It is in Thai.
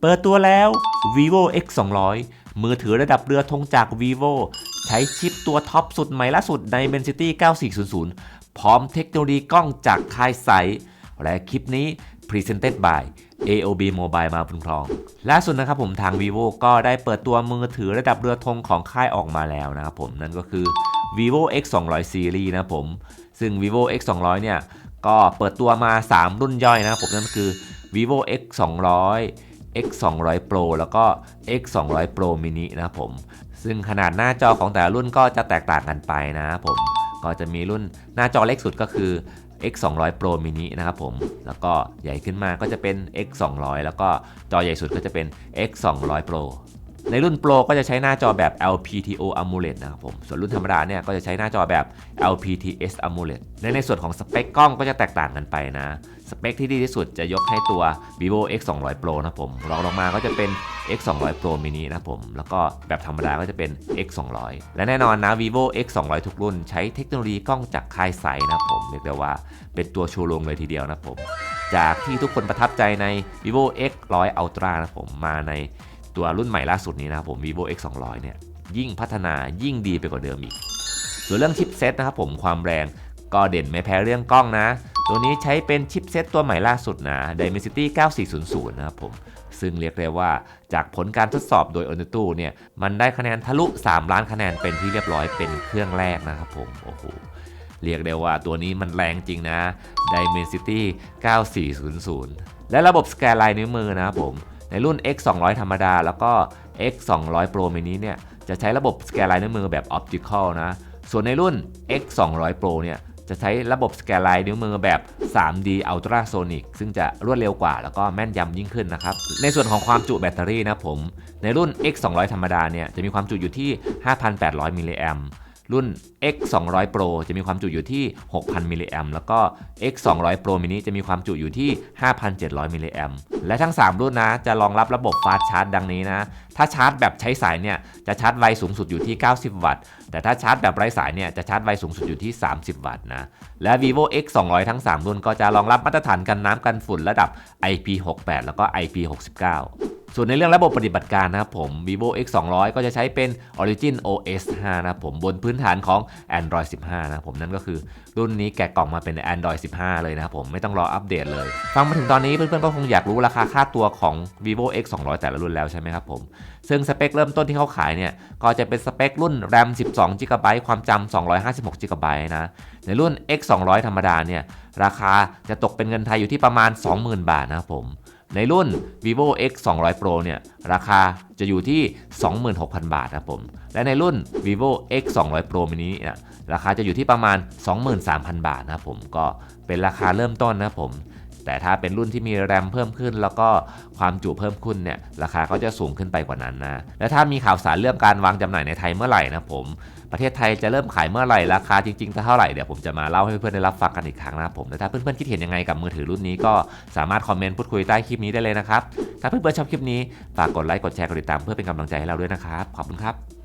เปิดตัวแล้ว vivo x 2 0 0มือถือระดับเรือธงจาก vivo ใช้ชิปตัวท็อปสุดใหม่ล่าสุดใน Dimensity 9400 พร้อมเทคโนโลยีกล้องจากค่ายไซและคลิปนี้ Presented by AOB Mobile มาพึงครอง ล่าสุดนะครับผมทาง vivo ก็ได้เปิดตัวมือถือระดับเรือธงของค่ายออกมาแล้วนะครับผมนั่นก็คือ vivo x 2 0 0 series นะครับผม ซึ่ง vivo x 2 0 0เนี่ยก็เปิดตัวมา 3 รุ่นย่อยนะครับผมนั่นก็คือ vivo x 2 0 0 x 2 0 0 pro แล้วก็ x 2 0 0 pro mini นะครับผม ซึ่งขนาดหน้าจอของแต่ละรุ่นก็จะแตกต่างกันไปนะครับผม ก็จะมีรุ่นหน้าจอเล็กสุดก็คือ x 2 0 0 pro mini นะครับผม แล้วก็ใหญ่ขึ้นมาก็จะเป็น x 2 0 0แล้วก็จอใหญ่สุดก็จะเป็น x 2 0 0 pro ในรุ่น Pro ก็จะใช้หน้าจอแบบ LPTO AMOLED นะครับผม ส่วนรุ่นธรรมดาเนี่ยก็จะใช้หน้าจอแบบ LPTS AMOLED และในส่วนของสเปคกล้องก็จะแตกต่างกันไปนะ สเปคที่ดีที่สุดจะยกให้ตัว vivo x 2 0 0 pro นะครับผมรองลงมาก็จะเป็น x 2 0 0 pro mini นะครับผม แล้วก็แบบธรรมดาก็จะเป็น x 2 0 0และแน่นอนนะ vivo x 2 0 0ทุกรุ่นใช้เทคโนโลยีกล้องจากค่ายไซนะครับผม เรียกได้ว่าเป็นตัวโชูโรงเลยทีเดียวนะครับผม จากที่ทุกคนประทับใจใน vivo x 1 0 0 ultra นะครับผมมาใน ตัวรุ่นใหม่ล่าสุดนี้นะครับผม vivo x 2 0 0เนี่ยยิ่งพัฒนายิ่งดีไปกว่าเดิมอีก ส่วนเรื่องชิปเซตนะครับผมความแรงก็เด่นไม่แพ้เรื่องกล้องนะ ตัวนี้ใช้เป็นชิปเซตตัวใหม่ล่าสุดนะ Dimensity 9400 นะครับผม ซึ่งเรียกได้ว่าจากผลการทดสอบโดย o n u t u เนี่ย มันได้คะแนนทะลุ 3 ล้านคะแนนเป็นที่เรียบร้อยเป็นเครื่องแรกนะครับผม โอ้โห เรียกได้ว่าตัวนี้มันแรงจริงนะ Dimensity 9400 และระบบสแกนลายนิ้วมือนะครับผม ในรุ่น X 200 ธรรมดา แล้วก็ X 200 Pro mini เนี่ยจะใช้ระบบสแกนลายนิ้วมือแบบ Optical นะ ส่วนในรุ่น X 200 Pro เนี่ยจะใช้ระบบสแกนลายนิ้วมือแบบ 3D Ultrasonic ซึ่งจะรวดเร็วกว่าแล้วก็แม่นยำยิ่งขึ้นนะครับ ในส่วนของความจุแบตเตอรี่นะผม ในรุ่น X 200 ธรรมดาเนี่ยจะมีความจุอยู่ที่ 5,800 มิลลิแอมป์ รุ่น X 200 Pro จะมีความจุอยู่ที่ 6,000มิลลิแอมแล้วก็ X 200 Pro mini จะมีความจุอยู่ที่ 5,700มิลลิแอมและทั้ง 3 รุ่นนะจะรองรับระบบฟาสชาร์จดังนี้นะ ถ้าชาร์จแบบใช้สายเนี่ยจะชาร์จไวสูงสุดอยู่ที่ 90 วัตต์ แต่ถ้าชาร์จแบบไร้สายเนี่ยจะชาร์จไวสูงสุดอยู่ที่ 30 วัตต์นะ และ vivo x 200ทั้ง 3 รุ่นก็จะรองรับมาตรฐานกันน้ำกันฝุ่นระดับ IP68 แล้วก็ IP69 ส่วนในเรื่องระบบปฏิบัติการนะครับผม vivo x 2 0 0ก็จะใช้เป็น origin os 5นะครับผมบนพื้นฐานของ android 15 นะครับผมนั่นก็คือรุ่นนี้แกะกล่องมาเป็น android 15 เลยนะครับผมไม่ต้องรออัปเดตเลย ฟังมาถึงตอนนี้เพื่อนๆก็คงอยากรู้ราคาค่าตัวของ vivo x 2 0 0แต่ละรุ่นแล้วใช่ไหมครับผม ซึ่งสเปคเริ่มต้นที่เขาขายเนี่ยก็จะเป็นสเปครุ่น RAM 12 GB ความจำ256 GB นะในรุ่น X 200ธรรมดาเนี่ยราคาจะตกเป็นเงินไทยอยู่ที่ประมาณ 20,000 บาทนะครับผม ในรุ่น vivo x 200 pro เนี่ยราคาจะอยู่ที่ 26,000 บาทนะครับผม และในรุ่น vivo x 200 pro mini เนี่ยราคาจะอยู่ที่ประมาณ 23,000 บาทนะครับผมก็เป็นราคาเริ่มต้นนะครับผมแต่ถ้าเป็นรุ่นที่มีแรมเพิ่มขึ้น แล้วก็ความจุเพิ่มขึ้นเนี่ยราคาก็จะสูงขึ้นไปกว่านั้นนะ และถ้ามีข่าวสารเรื่องการวางจำหน่ายในไทยเมื่อไหร่นะผม ประเทศไทยจะเริ่มขายเมื่อไหร่ราคาจริงๆจะเท่าไหร่เดี๋ยวผมจะมาเล่าให้เพื่อนๆได้รับฟังกันอีกครั้งนะครับผมและถ้าเพื่อนๆคิดเห็นยังไงกับมือถือรุ่นนี้ก็สามารถคอมเมนต์พูดคุยใต้คลิปนี้ได้เลยนะครับถ้าเพื่อนๆชอบคลิปนี้ฝากกดไลค์กดแชร์กดติดตามเพื่อเป็นกำลังใจให้เราด้วยนะครับขอบคุณครับ